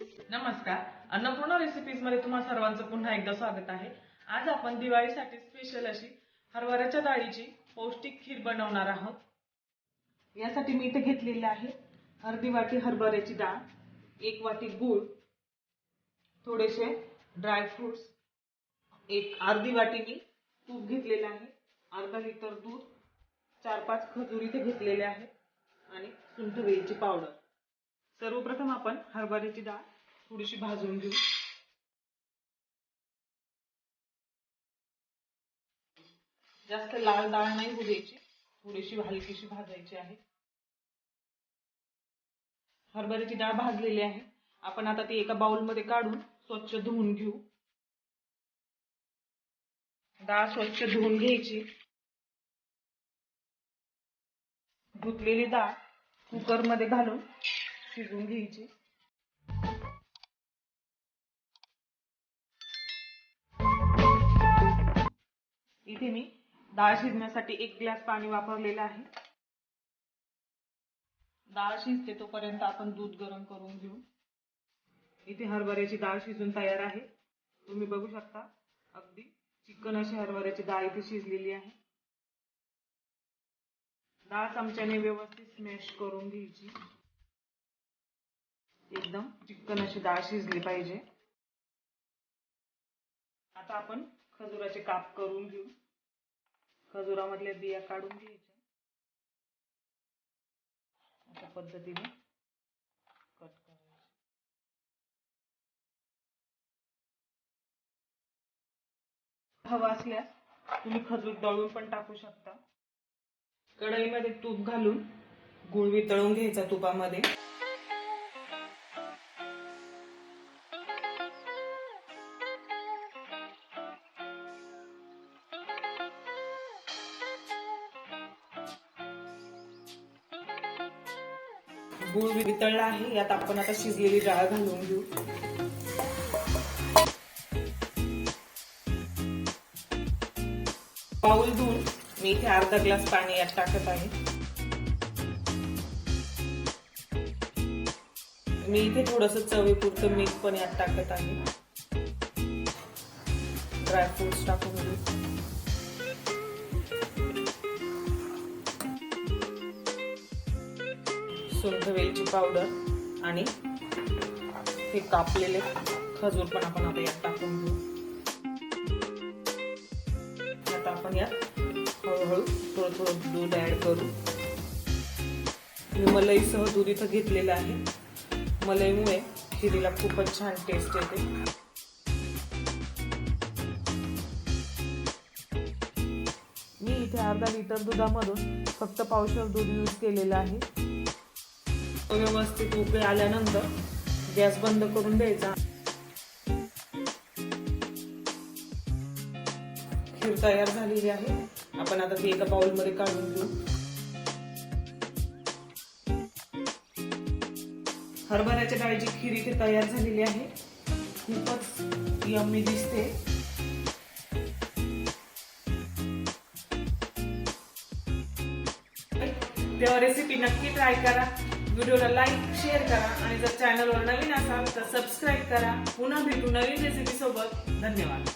नमस्कार. अन्नपूर्णा रेसिपीजमध्ये तुम्हा सर्वांचं पुन्हा एकदा स्वागत आहे. आज आपण दिवाळीसाठी स्पेशल अशी हरभऱ्याच्या डाळीची पौष्टिक खीर बनवणार आहोत. यासाठी मी इथे घेतलेली आहे अर्धी वाटी हरभऱ्याची डाळ एक वाटी गूळ थोडेसे ड्रायफ्रुट्स एक अर्धी वाटी मी तूप घेतलेलं आहे अर्धा लिटर दूध चार पाच खजूर इथे घेतलेले आहेत आणि सुंठ वेलची पावडर. सर्वप्रथम आपण हरभऱ्याची डाळ थोडीशी भाजून घेऊ. जास्त लाल डाळ नाही होऊ द्यायची थोडीशी हलकीशी भाजायची आहे. हरभऱ्याची डाळ भाजलेली आहे. आपण आता ती एका बाउलमध्ये काढून स्वच्छ धुवून घेऊ. डाळ स्वच्छ धुवून घ्यायची. धुतलेली डाळ कुकरमध्ये घालून शिजवून घ्यायची. इथे मी डाळ शिजण्यासाठी एक ग्लास पाणी वापरलेलं आहे. डाळ शिजते तोपर्यंत आपण दूध गरम करून घेऊ. इथे हरभऱ्याची डाळ शिजून तयार आहे. तुम्ही बघू शकता अगदी चिकन अशी हरभऱ्याची डाळ इथे शिजलेली आहे. डाळ चमच्याने व्यवस्थित स्मॅश करून घ्यायची. एकदम चिकन अशी डाळ शिजली पाहिजे. आता आपण खजुराचे काप करून घेऊ. खजुरामधल्या बिया काढून घ्यायच्या अशा पद्धतीने कट करायचे. हवा असल्यास तुम्ही खजूर दळून पण टाकू शकता. कढईमध्ये तूप घालून गुळ वितळून घ्यायचा तुपामध्ये. गुळ वितळला आहे यात आपण आता शिजलेली डाळ घालून घेऊ. पाऊल धुवून मी इथे अर्धा ग्लास पाणी यात टाकत आहे. मी इथे थोडस चवीपुरतं मीठ पण यात टाकत आहे. ड्रायफ्रुट्स टाकून घेऊ. सुंठ वेलची पावडर आणि हे कापलेले खजूर पण आपण आता यात टाकून घेऊ. आता आपण यात हळूहळू थोडं थोडं दूध ऍड करू. मी मलईसह दूध इथं घेतलेलं आहे. मलईमुळे खिरीला खूपच छान टेस्ट येते. मी इथे अर्धा लिटर दुधामधून फक्त पावशर दूध यूज केलेलं आहे. व्यवस्थित उकळी आल्यानंतर गॅस बंद करून द्यायचा. खीर तयार झालेली आहे. आपण आता ती एका बाउलमध्ये काढून घेऊ. हरभऱ्याच्या डाळीची खीर इथे तयार झालेली आहे. खूपच यम्मी दिसते. तेव्हा रेसिपी नक्की ट्राय करा. व्हिडिओला लाईक शेअर करा आणि जर चॅनलवर नवीन असाल तर सबस्क्राईब करा. पुन्हा भेटू नवीन रेसिपी सोबत. धन्यवाद.